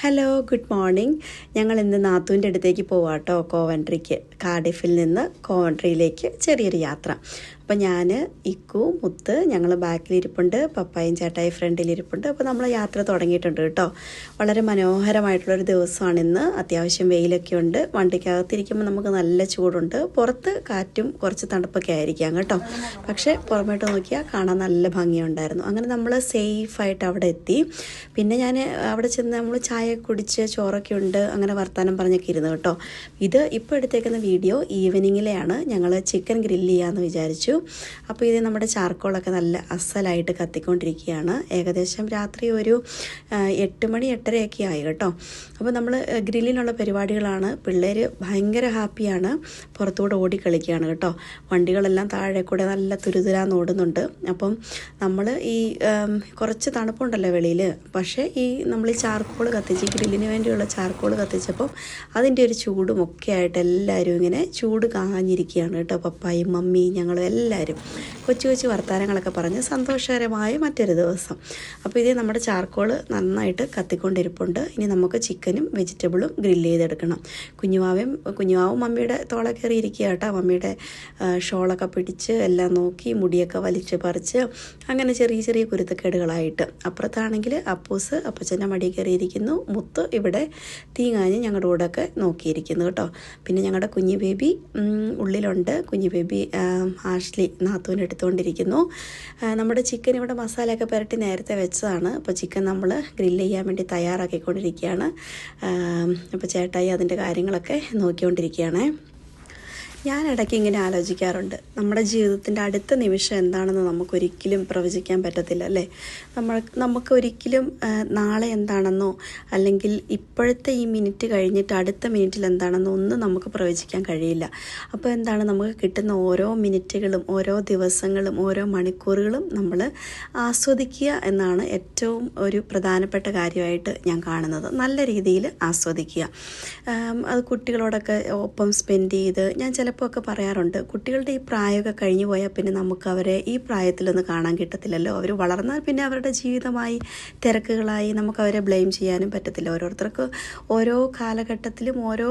Hello good morning ഞങ്ങൾ ഇന്ന് നാത്തൂന്റെ അടുത്തേക്ക് പോവാട്ടോ കോവൻട്രിക്ക് കാർഡിഫിൽ നിന്ന് കോവൻട്രിയിലേക്ക് ചെറിയൊരു യാത്ര. അപ്പോൾ ഞാൻ ഇക്കു മുത്ത് ഞങ്ങൾ ബാക്കിലിരിപ്പുണ്ട് പപ്പായും ചേട്ടായി ഫ്രണ്ടിലിരിപ്പുണ്ട് അപ്പോൾ നമ്മൾ യാത്ര തുടങ്ങിയിട്ടുണ്ട് കേട്ടോ. വളരെ മനോഹരമായിട്ടുള്ളൊരു ദിവസമാണ് ഇന്ന്. അത്യാവശ്യം വെയിലൊക്കെ ഉണ്ട്. വണ്ടിക്കകത്തിരിക്കുമ്പോൾ നമുക്ക് നല്ല ചൂടുണ്ട്. പുറത്ത് കാറ്റും കുറച്ച് തണുപ്പൊക്കെ ആയിരിക്കാം കേട്ടോ. പക്ഷേ പുറമേട്ട് നോക്കിയാൽ കാണാൻ നല്ല ഭംഗിയുണ്ടായിരുന്നു. അങ്ങനെ നമ്മൾ സേഫായിട്ട് അവിടെ എത്തി. പിന്നെ ഞാൻ അവിടെ ചെന്ന് നമ്മൾ ചായ കുടിച്ച് ചോറൊക്കെ ഉണ്ട് അങ്ങനെ വർത്തമാനം പറഞ്ഞൊക്കെ ഇരുന്നു കേട്ടോ. ഇത് ഇപ്പോൾ എടുത്തേക്കുന്ന വീഡിയോ ഈവനിങ്ങിലെയാണ്. ഞങ്ങൾ ചിക്കൻ ഗ്രില്ല് ചെയ്യാമെന്ന് വിചാരിച്ചു. അപ്പോൾ ഇത് നമ്മുടെ ചാർക്കോളൊക്കെ നല്ല അസലായിട്ട് കത്തിക്കൊണ്ടിരിക്കുകയാണ്. ഏകദേശം രാത്രി ഒരു എട്ട് മണി എട്ടരയൊക്കെ ആയി കേട്ടോ. അപ്പോൾ നമ്മൾ ഗ്രില്ലിനുള്ള പരിപാടികളാണ്. പിള്ളേർ ഭയങ്കര ഹാപ്പിയാണ്. പുറത്തുകൂടെ ഓടി കളിക്കുകയാണ് കേട്ടോ. വണ്ടികളെല്ലാം താഴെ കൂടെ നല്ല തുരുതുരാന്ന് ഓടുന്നുണ്ട്. അപ്പം നമ്മൾ ഈ കുറച്ച് തണുപ്പുണ്ടല്ലോ വെളിയിൽ പക്ഷേ ഈ നമ്മൾ ഈ ചാർക്കോൾ കത്തിച്ച് ഗ്രില്ലിന് വേണ്ടിയുള്ള ചാർക്കോൾ കത്തിച്ചപ്പം അതിന്റെ ഒരു ചൂടും ഒക്കെ ആയിട്ട് എല്ലാവരും ഇങ്ങനെ ചൂട് കാഞ്ഞിരിക്കുകയാണ് കേട്ടോ പപ്പായും മമ്മിയും ഞങ്ങളും എല്ലാവരും. കൊച്ചു കൊച്ചു വർത്തമാനങ്ങളൊക്കെ പറഞ്ഞ് സന്തോഷകരമായ മറ്റൊരു ദിവസം. അപ്പോൾ ഇതേ നമ്മുടെ ചാർക്കോൾ നന്നായിട്ട് കത്തിക്കൊണ്ടിരിപ്പുണ്ട്. ഇനി നമുക്ക് ചിക്കനും വെജിറ്റബിളും ഗ്രില്ല് ചെയ്തെടുക്കണം. കുഞ്ഞുമാവയും കുഞ്ഞുമാവും മമ്മിയുടെ തോളെ കയറി ഇരിക്കുക കേട്ടോ. മമ്മിയുടെ ഷോളൊക്കെ പിടിച്ച് എല്ലാം നോക്കി മുടിയൊക്കെ വലിച്ച് പറിച്ച് അങ്ങനെ ചെറിയ ചെറിയ കുരുത്തക്കേടുകളായിട്ട്. അപ്പുറത്താണെങ്കിൽ അപ്പൂസ് അപ്പച്ചന്റെ മടി കയറിയിരിക്കുന്നു. മുത്ത് ഇവിടെ തീങ്ങാഞ്ഞ് ഞങ്ങളുടെ കൂടെയൊക്കെ നോക്കിയിരിക്കുന്നു കേട്ടോ. പിന്നെ ഞങ്ങളുടെ കുഞ്ഞു ബേബി ഉള്ളിലുണ്ട്. കുഞ്ഞു ബേബി ആഷ്ലി നാത്തൂന് എടുത്തുകൊണ്ടിരിക്കുന്നു. നമ്മുടെ ചിക്കൻ ഇവിടെ മസാലയൊക്കെ പുരട്ടി നേരത്തെ വെച്ചതാണ്. അപ്പോൾ ചിക്കൻ നമ്മൾ ഗ്രില്ല് ചെയ്യാൻ വേണ്ടി തയ്യാറാക്കിക്കൊണ്ടിരിക്കുകയാണ്. അപ്പോൾ ചേട്ടായി അതിന്റെ കാര്യങ്ങളൊക്കെ നോക്കിക്കൊണ്ടിരിക്കുകയാണേ. ഞാൻ ഇടയ്ക്ക് ഇങ്ങനെ ആലോചിക്കാറുണ്ട്. നമ്മുടെ ജീവിതത്തിന്റെ അടുത്ത നിമിഷം എന്താണെന്ന് നമുക്കൊരിക്കലും പ്രവചിക്കാൻ പറ്റത്തില്ല അല്ലേ? നമ്മൾ നമുക്കൊരിക്കലും നാളെ എന്താണെന്നോ അല്ലെങ്കിൽ ഇപ്പോഴത്തെ ഈ മിനിറ്റ് കഴിഞ്ഞിട്ട് അടുത്ത മിനിറ്റിൽ എന്താണെന്നോ ഒന്നും നമുക്ക് പ്രവചിക്കാൻ കഴിയില്ല. അപ്പോൾ എന്താണ് നമുക്ക് കിട്ടുന്ന ഓരോ മിനിറ്റുകളും ഓരോ ദിവസങ്ങളും ഓരോ മണിക്കൂറുകളും നമ്മൾ ആസ്വദിക്കുക എന്നാണ് ഏറ്റവും ഒരു പ്രധാനപ്പെട്ട കാര്യമായിട്ട് ഞാൻ കാണുന്നത്. നല്ല രീതിയിൽ ആസ്വദിക്കുക. അത് കുട്ടികളോടൊക്കെ ഒപ്പം സ്പെൻഡ് ചെയ്ത് ഞാൻ ചിലപ്പോൾ ഒക്കെ പറയാറുണ്ട് കുട്ടികളുടെ ഈ പ്രായമൊക്കെ കഴിഞ്ഞു പോയാൽ പിന്നെ നമുക്ക് അവരെ ഈ പ്രായത്തിലൊന്നും കാണാൻ കിട്ടത്തില്ലല്ലോ. അവർ വളർന്നാൽ പിന്നെ അവരുടെ ജീവിതമായി തിരക്കുകളായി നമുക്ക് അവരെ ബ്ലെയിം ചെയ്യാനും പറ്റത്തില്ല. ഓരോരുത്തർക്ക് ഓരോ കാലഘട്ടത്തിലും ഓരോ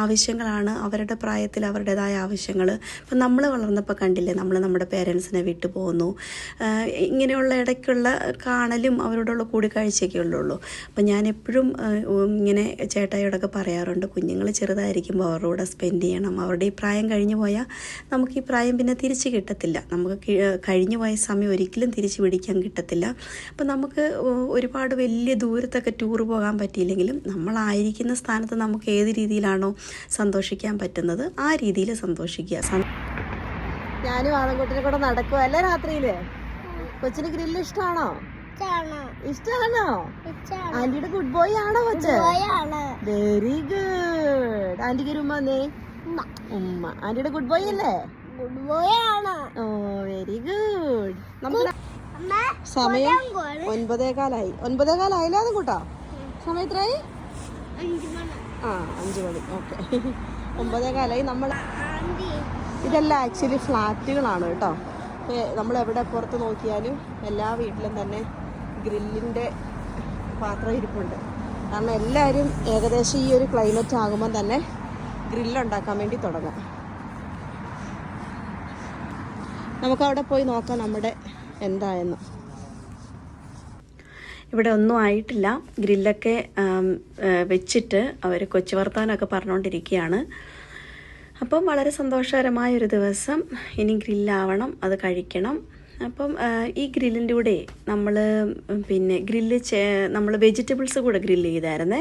ആവശ്യങ്ങളാണ് അവരുടെ പ്രായത്തിൽ അവരുടേതായ ആവശ്യങ്ങൾ ഇപ്പം നമ്മൾ വളർന്നപ്പോൾ കണ്ടില്ലേ നമ്മൾ നമ്മുടെ പേരൻസിനെ വിട്ടു പോകുന്നു ഇങ്ങനെയുള്ള ഇടയ്ക്കുള്ള കാണലും അവരോടുള്ള കൂടിക്കാഴ്ചയൊക്കെ ഉള്ളൂ അപ്പം ഞാൻ എപ്പോഴും ഇങ്ങനെ ചേട്ടായോടൊക്കെ പറയാറുണ്ട് കുഞ്ഞുങ്ങൾ ചെറുതായിരിക്കുമ്പോൾ അവരുടെ കൂടെ സ്പെൻഡ് ചെയ്യണം. അവരുടെ ഈ പ്രായം കഴിഞ്ഞു പോയാൽ നമുക്ക് ഈ പ്രായം പിന്നെ തിരിച്ച് കിട്ടത്തില്ല. നമുക്ക് കഴിഞ്ഞു പോയ സമയം ഒരിക്കലും തിരിച്ചു പിടിക്കാൻ കിട്ടത്തില്ല. അപ്പം നമുക്ക് ഒരുപാട് വലിയ ദൂരത്തൊക്കെ ടൂർ പോകാൻ പറ്റിയില്ലെങ്കിലും നമ്മളായിരിക്കുന്ന സ്ഥാനത്ത് നമുക്ക് ഏത് രീതിയിലാണോ സന്തോഷിക്കാൻ പറ്റുന്നത് ആ രീതിയിൽ സന്തോഷിക്കുക. ഞാനും ആദംകുട്ടിനെ കൂടെ നടക്കുക അല്ലേ രാത്രിയിൽ? കൊച്ചിന് ഗ്രില്ല് ഇഷ്ടമാണോ ഇഷ്ടാണോ. ആന്റിയുടെ ഗുഡ് ബോയ് ആണോ കൊച്ച്? Very good. ആന്റിക്ക് ഒരു ഉമ്മ. ആന്റിയുടെ ഗുഡ് ബോയ് അല്ലേ? ഓ വെരി ഗുഡ് നമുക്ക് സമയം ഒൻപതേകാലായി. ഒൻപതേകാലായില്ലേ അതും കൂട്ടാ? സമയം എത്രയായി ആ അഞ്ചു മണി. ഓക്കെ. ഒമ്പതേകാലായി നമ്മൾ ഇതെല്ലാം ആക്ച്വലി ഫ്ലാറ്റുകളാണ് കേട്ടോ. നമ്മൾ എവിടെ പുറത്ത് നോക്കിയാലും എല്ലാ വീട്ടിലും തന്നെ ഗ്രില്ലിന്റെ പാത്രം ഇരിപ്പുണ്ട്. കാരണം എല്ലാവരും ഏകദേശം ഈ ഒരു ക്ലൈമറ്റ് ആകുമ്പോൾ തന്നെ ഗ്രില്ലുണ്ടാക്കാൻ വേണ്ടി തുടങ്ങും. നമുക്ക് അവിടെ പോയി നോക്കാം നമ്മുടെ എന്തായെന്ന്. ഇവിടെ ഒന്നും ആയിട്ടില്ല. ഗ്രില്ലൊക്കെ വെച്ചിട്ട് അവർ കൊച്ചു വർത്താനമൊക്കെ പറഞ്ഞുകൊണ്ടിരിക്കുകയാണ് അപ്പം വളരെ സന്തോഷകരമായ ഒരു ദിവസം. ഇനി ഗ്രില്ലാവണം അത് കഴിക്കണം. അപ്പം ഈ ഗ്രില്ലിന്റെ കൂടെ നമ്മൾ പിന്നെ ഗ്രില്ല് നമ്മൾ വെജിറ്റബിൾസ് കൂടെ ഗ്രില്ല് ചെയ്തായിരുന്നേ.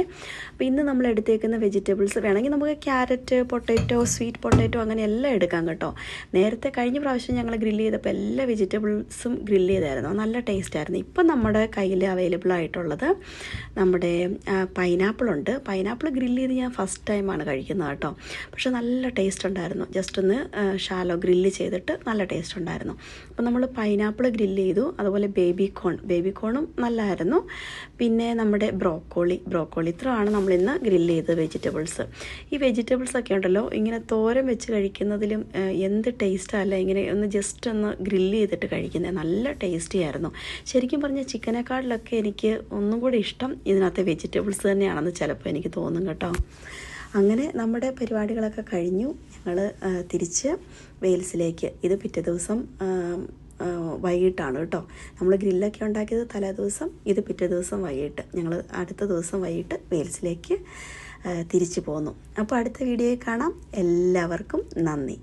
അപ്പോൾ ഇന്ന് നമ്മൾ എടുത്തേക്കുന്ന വെജിറ്റബിൾസ് വേണമെങ്കിൽ നമുക്ക് ക്യാരറ്റ് പൊട്ടാറ്റോ സ്വീറ്റ് പൊട്ടാറ്റോ അങ്ങനെ എല്ലാം എടുക്കാം കേട്ടോ. നേരത്തെ കഴിഞ്ഞ പ്രാവശ്യം ഞങ്ങൾ ഗ്രില്ല് ചെയ്തപ്പോൾ എല്ലാ വെജിറ്റബിൾസും ഗ്രില്ല് ചെയ്തായിരുന്നു. നല്ല ടേസ്റ്റ് ആയിരുന്നു. ഇപ്പം നമ്മുടെ കയ്യിൽ അവൈലബിൾ ആയിട്ടുള്ളത് നമ്മുടെ പൈനാപ്പിൾ ഉണ്ട്. പൈനാപ്പിൾ ഗ്രില്ല് ചെയ്ത് ഞാൻ ഫസ്റ്റ് ടൈമാണ് കഴിക്കുന്നത് കേട്ടോ. പക്ഷെ നല്ല ടേസ്റ്റ് ഉണ്ടായിരുന്നു. ജസ്റ്റ് ഒന്ന് ഷാലോ ഗ്രില്ല് ചെയ്തിട്ട് നല്ല ടേസ്റ്റ് ഉണ്ടായിരുന്നു. അപ്പോൾ നമ്മൾ പൈനാപ്പിൾ ഗ്രില്ല് ചെയ്തു. അതുപോലെ ബേബി കോൺ ബേബി കോണും നല്ലതായിരുന്നു പിന്നെ നമ്മുടെ ബ്രോക്കോളി ബ്രോക്കോളി ഇത്രയാണ് നമ്മളിന്ന് ഗ്രില്ല് ചെയ്തത് വെജിറ്റബിൾസ് ഈ വെജിറ്റബിൾസ് ഒക്കെ ഉണ്ടല്ലോ ഇങ്ങനെ തോരൻ വെച്ച് കഴിക്കുന്നതിലും എന്ത് ടേസ്റ്റാ അല്ല ഇങ്ങനെ ഒന്ന് ജസ്റ്റ് ഒന്ന് ഗ്രില്ല് ചെയ്തിട്ട് കഴിക്കുന്നത് നല്ല ടേസ്റ്റി ആയിരുന്നു. ശരിക്കും പറഞ്ഞാൽ ചിക്കനേക്കാളിലൊക്കെ എനിക്ക് ഒന്നും കൂടി ഇഷ്ടം ഇതിനകത്തെ വെജിറ്റബിൾസ് തന്നെയാണെന്ന് ചിലപ്പോൾ എനിക്ക് തോന്നും കേട്ടോ. അങ്ങനെ നമ്മുടെ പരിപാടികളൊക്കെ കഴിഞ്ഞു. ഞങ്ങൾ തിരിച്ച് വെയിൽസിലേക്ക്. ഇത് പിറ്റേ ദിവസം വൈകിട്ടാണ് കേട്ടോ. നമ്മൾ ഗ്രില്ലൊക്കെ ഉണ്ടാക്കിയത് തലേ ദിവസം ഇത് പിറ്റേ ദിവസം വൈകിട്ട്. ഞങ്ങൾ അടുത്ത ദിവസം വൈകിട്ട് വെയിൽസിലേക്ക് തിരിച്ചു പോന്നു. അപ്പോൾ അടുത്ത വീഡിയോയിൽ കാണാം. എല്ലാവർക്കും നന്ദി.